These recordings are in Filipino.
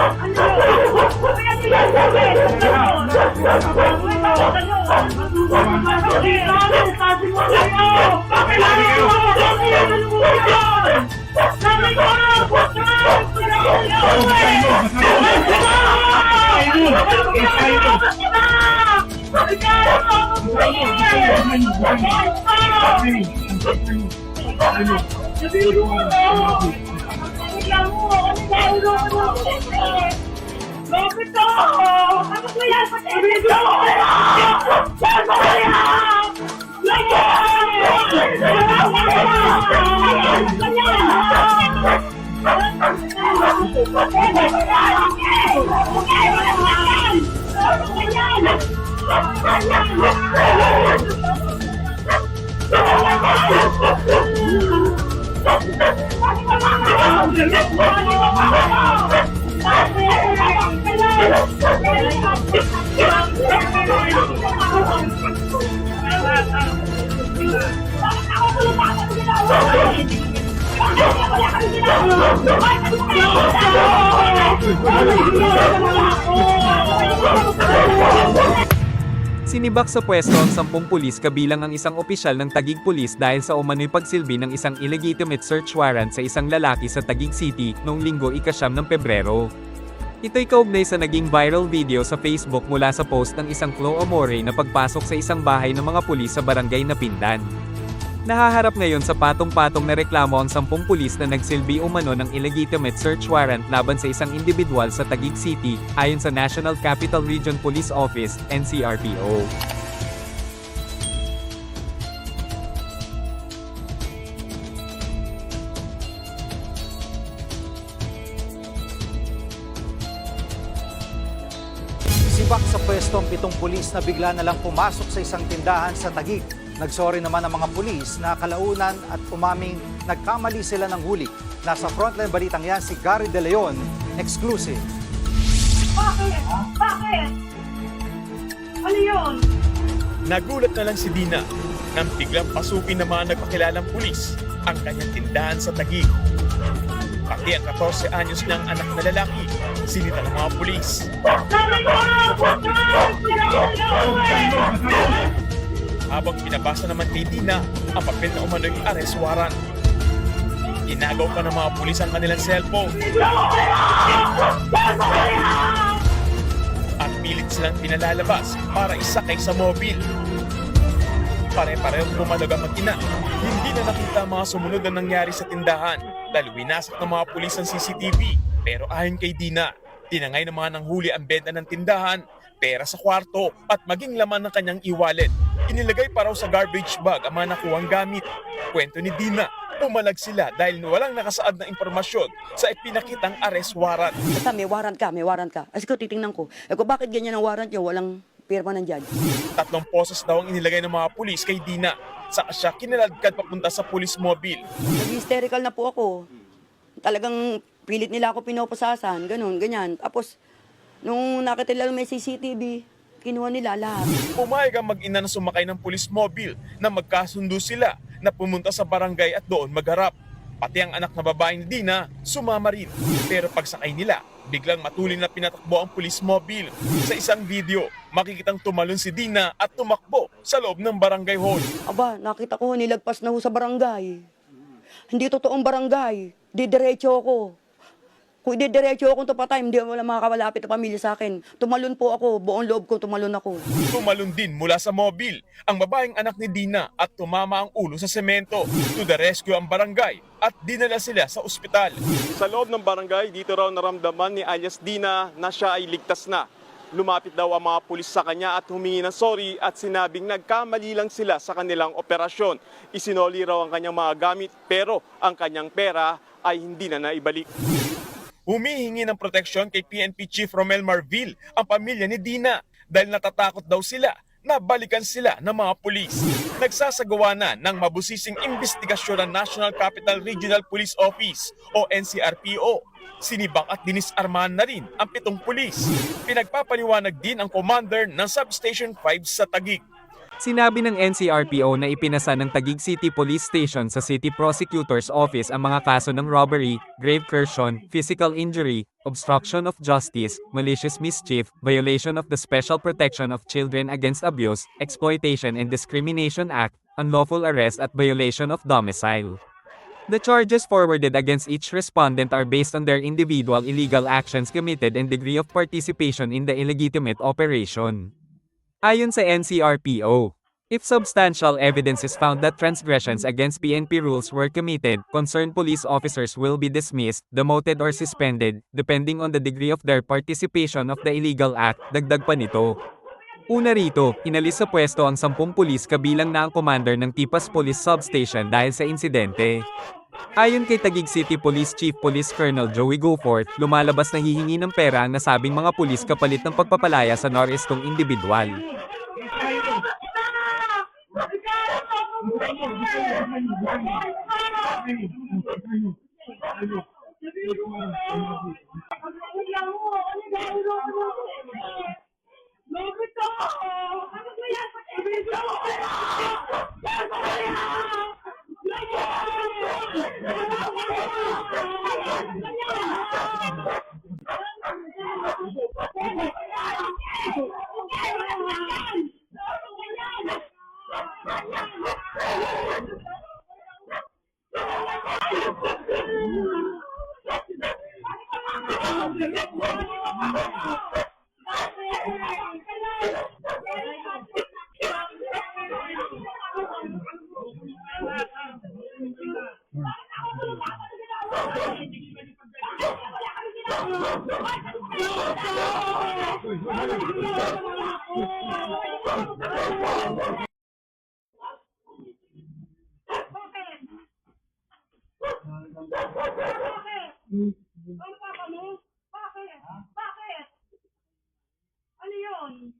Ano yun? Kaya nila sabi, ano yun? Uy, bakit ano? Mo, ano eh! Bakit to? Ano ba yan? Pati ito! Sinibak sa pwesto ang sampung pulis kabilang ang isang opisyal ng Tagig Police dahil sa umano'y pagsilbi ng isang illegitimate search warrant sa isang lalaki sa Tagig City noong linggo ikasyam ng Pebrero. Ito'y kaugnay sa naging viral video sa Facebook mula sa post ng isang Chloe Amore na pagpasok sa isang bahay ng mga pulis sa barangay na Pindan. Nahaharap ngayon sa patong-patong na reklamo ang sampung pulis na nagsilbi umano ng illegitimate search warrant laban sa isang individual sa Taguig City, ayon sa National Capital Region Police Office, NCRPO. Sibak sa pwesto ang pitong pulis na bigla na lang pumasok sa isang tindahan sa Tagig. Nagsorry naman ang mga pulis na kalaunan at umaming nagkamali sila ng huli. Nasa frontline balitang yan si Gary De Leon, exclusive. Bakit? Bakit? Ano yun? Nagulat na lang si Dina nang biglang pasukin ng mga nagpakilalang pulis ang kanyang tindahan sa Taguig. Pati ang 14 anyos niyang anak na lalaki, sinita ng mga pulis. Habang pinabasa naman kay Dina ang papel na umano'y arrest warrant. Inagaw pa ng mga pulis ang kanilang cellphone at pilit silang pinalalabas para isakay sa mobil. Pare-parehong pumalag ang mag-ina. Hindi na nakita mga sumunod na nangyari sa tindahan dahil winasak ng mga pulis ang CCTV. Pero ayon kay Dina, tinangay ng mga nanghuli ang benta ng tindahan, pera sa kwarto at maging laman ng kanyang e-wallet. Inilagay pa raw sa garbage bag ang mga nakuhang gamit. Kwento ni Dina, pumalag sila dahil walang nakasaad na impormasyon sa ipinakitang arrest warrant. Basta may warrant ka, may warrant ka. Kasi ko titingnan ko, eh kung bakit ganyan ang warrant niya, walang pirma ng judge. Tatlong poses daw ang inilagay ng mga pulis kay Dina. Saka siya kinaladkad papunta sa police mobile. Nag-hysterical na po ako. Talagang pilit nila ako pinoposasan, ganun, ganyan. Tapos, nung nakita nila may CCTV, kinuha nila lahat. Pumayag ang mag-ina na sumakay ng police mobile na magkasundo sila na pumunta sa barangay at doon magharap. Pati ang anak na babaeng Dina, sumama rin. Pero pagsakay nila, biglang matulin na pinatakbo ang police mobile. Sa isang video, makikitang tumalon si Dina at tumakbo sa loob ng barangay hall. Aba, nakita ko nilagpas na ho sa barangay. Hindi totoong barangay. Didiretso ako. Kung didiretso akong tupatay, hindi wala makakalapit na pamilya sa akin. Tumalon po ako, buong loob ko tumalon ako. Tumalon din mula sa mobil ang babaeng anak ni Dina at tumama ang ulo sa semento. To the rescue ang barangay at dinala sila sa ospital. Sa loob ng barangay, dito raw naramdaman ni alias Dina na siya ay ligtas na. Lumapit daw ang mga pulis sa kanya at humingi ng sorry at sinabing nagkamali lang sila sa kanilang operasyon. Isinoli raw ang kanyang mga gamit pero ang kanyang pera ay hindi na naibalik. Humihingi ng proteksyon kay PNP Chief Romel Marville ang pamilya ni Dina dahil natatakot daw sila na balikan sila ng mga pulis. Nagsasagawa na ng mabusising investigasyon ng National Capital Regional Police Office o NCRPO. Sinibak at dinisarmahan na rin ang pitong pulis. Pinagpapaliwanag din ang commander ng Substation 5 sa Tagig. Sinabi ng NCRPO na ipinasa ng Taguig City Police Station sa City Prosecutor's Office ang mga kaso ng robbery, grave coercion, physical injury, obstruction of justice, malicious mischief, violation of the Special Protection of Children Against Abuse, Exploitation and Discrimination Act, unlawful arrest at violation of domicile. The charges forwarded against each respondent are based on their individual illegal actions committed and degree of participation in the illegitimate operation. Ayon sa NCRPO, if substantial evidence is found that transgressions against PNP rules were committed, concerned police officers will be dismissed, demoted or suspended, depending on the degree of their participation of the illegal act, dagdag pa nito. Una rito, inalis sa pwesto ang sampung pulis kabilang na ang commander ng Tipas Police Substation dahil sa insidente. Ayon kay Taguig City Police Chief Police Colonel Joey Goforth, lumalabas na hihingi ng pera ang nasabing mga pulis kapalit ng pagpapalaya sa norestong individual. Ano papa mo? Bakit? Bakit? Ano yun?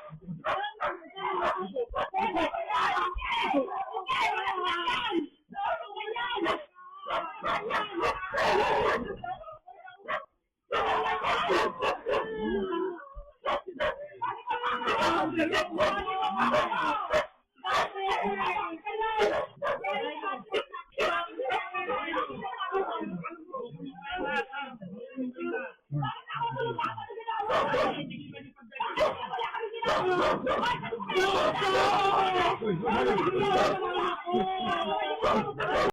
Ano